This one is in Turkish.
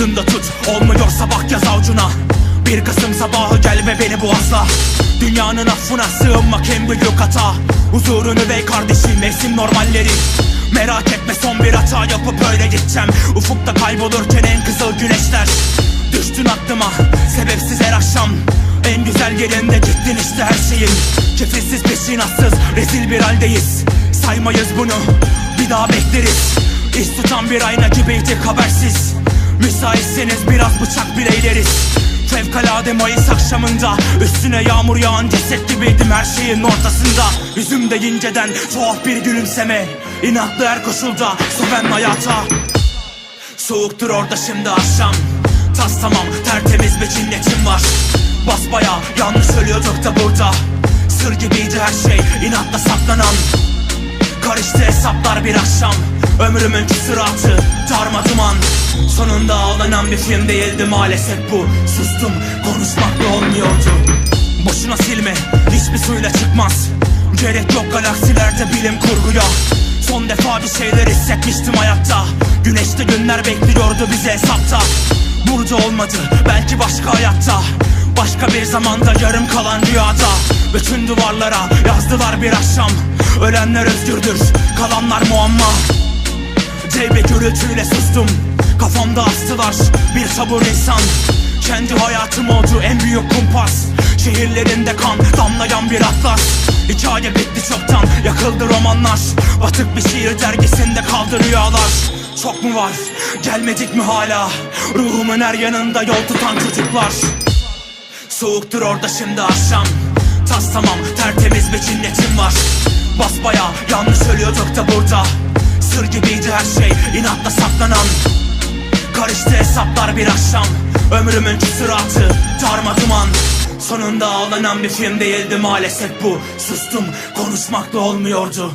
aklında tut. Olmuyorsa bak yaz avcuna Bir Kasım sabahı gelme beni boğazla Dünyanın affına sığınmak en büyük hata Huzurunu bey kardeşim mevsim normalleri. Merak etme son bir hata yapıp öyle gideceğim. Ufukta kaybolurken en kızıl güneşler. Düştün aklıma sebepsiz her akşam. En güzel yerinde gittin işte her şeyin. Kefilsiz peşinatsız rezil bir haldeyiz. Saymayız bunu bir daha bekleriz. İş tutan bir ayna gibiydik habersiz Müsaitseniz biraz bıçak bileyleriz. Fevkalade Mayıs akşamında Üstüne yağmur yağan ceset gibiydim her şeyin ortasında. Yüzümde inceden tuhaf bir gülümseme. İnatlı her koşulda söven hayata. Soğuktur orada şimdi akşam. Tas tamam tertemiz bir cinnetim var. Basbaya yanlış ölüyorduk da burada. Sır gibiydi her şey inatla saklanan. Karıştı hesaplar bir akşam. Ömrümün küsuratı darma duman Sonunda ağlanan bir film değildi maalesef bu. Sustum konuşmakla olmuyordu. Boşuna silme hiçbir suyla çıkmaz. Gerek yok galaksilerde bilim kurguya Son defa bir şeyler hissetmiştim hayatta. Güneşte günler bekliyordu bize hesapta. Burada olmadı belki başka hayatta. Başka bir zamanda yarım kalan rüyada. Bütün duvarlara yazdılar bir akşam. Ölenler özgürdür kalanlar muamma. Bir gürültüyle sustum Kafamda astılar bir sabır insan Kendi hayatım oldu en büyük kumpas. Şehirlerinde kan damlayan bir atlas. Hikaye bitti çoktan yakıldı romanlar. Batık bir şiir dergisinde kaldı rüyalar. Çok mu var? Gelmedik mi hala? Ruhumun her yanında yol tutan çocuklar Soğuktur orada şimdi akşam. Tas tamam tertemiz bir cinnetim var. Basbaya yanlış ölüyorduk da burada. Sır gibiydi her şey inatla saklanan bir akşam Ömrümün küsuratı darma duman. Sonunda ağlanan bir film değildi maalesef bu. Sustum konuşmakla olmuyordu